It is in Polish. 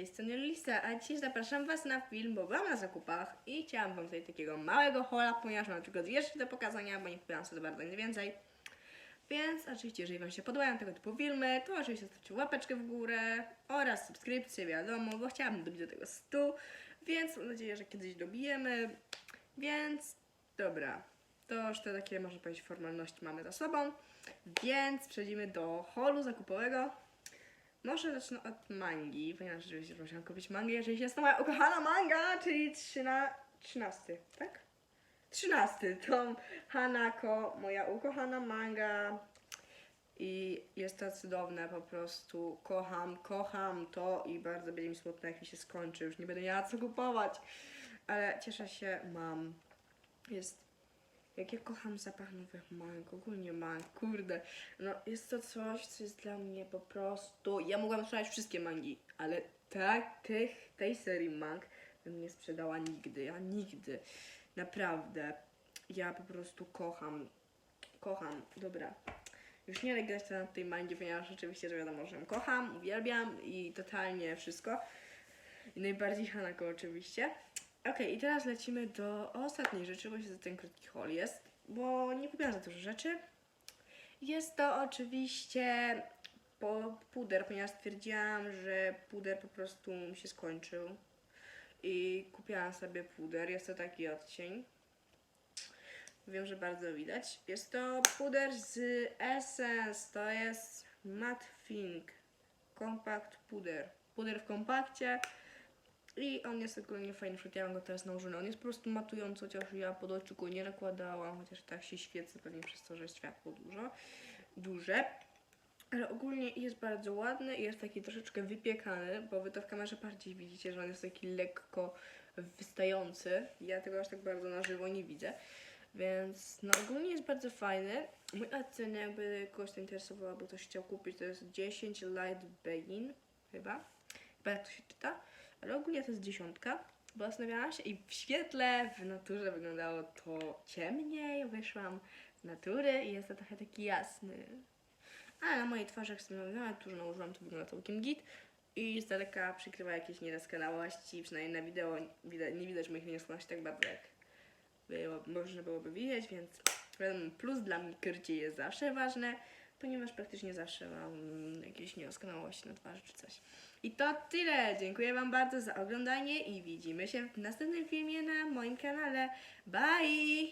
Agata, a dzisiaj zapraszam Was na film, bo byłam na zakupach i chciałam Wam tutaj takiego małego hola, ponieważ mam tylko dwie rzeczy do pokazania, bo nie kupiłam sobie bardzo nic więcej. Więc oczywiście, jeżeli Wam się podobają tego typu filmy, to oczywiście zostawcie łapeczkę w górę oraz subskrypcję, wiadomo, bo chciałabym dobić do tego 100, więc mam nadzieję, że kiedyś dobijemy. Więc dobra, to już te takie, można powiedzieć, formalności mamy za sobą. Więc przechodzimy do holu zakupowego. Może zacznę od mangi, ponieważ rzeczywiście musiałam kupić mangę. Jeżeli jest to moja ukochana manga, czyli 13, 13 tak? 13 tom Hanako, moja ukochana manga. I jest to cudowne, po prostu kocham, kocham to i bardzo będzie mi smutno, jak mi się skończy. Już nie będę miała co kupować, ale cieszę się, mam. Jest jak ja kocham zapach nowych mang, ogólnie mang, kurde. No jest to coś, co jest dla mnie po prostu... Ja mogłam sprzedać wszystkie mangi, ale tak, tych, tej serii mang bym nie sprzedała nigdy, ja nigdy. Naprawdę. Ja po prostu kocham, kocham, dobra. Już nie legać na tej mangie, ponieważ oczywiście, że wiadomo, że ją kocham, uwielbiam i totalnie wszystko. I najbardziej Hanako oczywiście. Okej, i teraz lecimy do ostatniej rzeczy, bo się za ten krótki haul jest, bo nie kupiłam za dużo rzeczy. Jest to oczywiście puder, ponieważ stwierdziłam, że puder po prostu mi się skończył. I kupiłam sobie puder, jest to taki odcień. Wiem, że bardzo widać. Jest to puder z Essence, to jest Matte Think Compact Puder. Puder w kompakcie. I on jest ogólnie fajny, ja mam go teraz nałożony. On jest po prostu matujący, chociaż ja pod oczy go nie nakładałam, chociaż tak się świecę pewnie przez to, że światło dużo, duże. Ale ogólnie jest bardzo ładny i jest taki troszeczkę wypiekany, bo wy to w kamerze bardziej widzicie, że on jest taki lekko wystający. Ja tego aż tak bardzo na żywo nie widzę. Więc no ogólnie jest bardzo fajny. Mój ocen, jakby kogoś to interesowało, bo ktoś chciał kupić, to jest 10 Light Begin, chyba. Chyba jak to się czyta. Ale ogólnie to jest dziesiątka, bo zastanawiałam się i w świetle, w naturze wyglądało to ciemniej. Wyszłam z natury i jest to trochę taki jasny. Ale na mojej twarzy, jak sobie na naturze nałożyłam, to wygląda całkiem git. I z daleka przykrywa jakieś niedoskonałości, przynajmniej na wideo nie widać moich niedoskonałości tak bardzo jak było, można byłoby widzieć, więc plus dla mnie krycie jest zawsze ważne, ponieważ praktycznie zawsze mam jakieś niedoskonałości na twarzy czy coś. I to tyle. Dziękuję Wam bardzo za oglądanie i widzimy się w następnym filmie na moim kanale. Bye!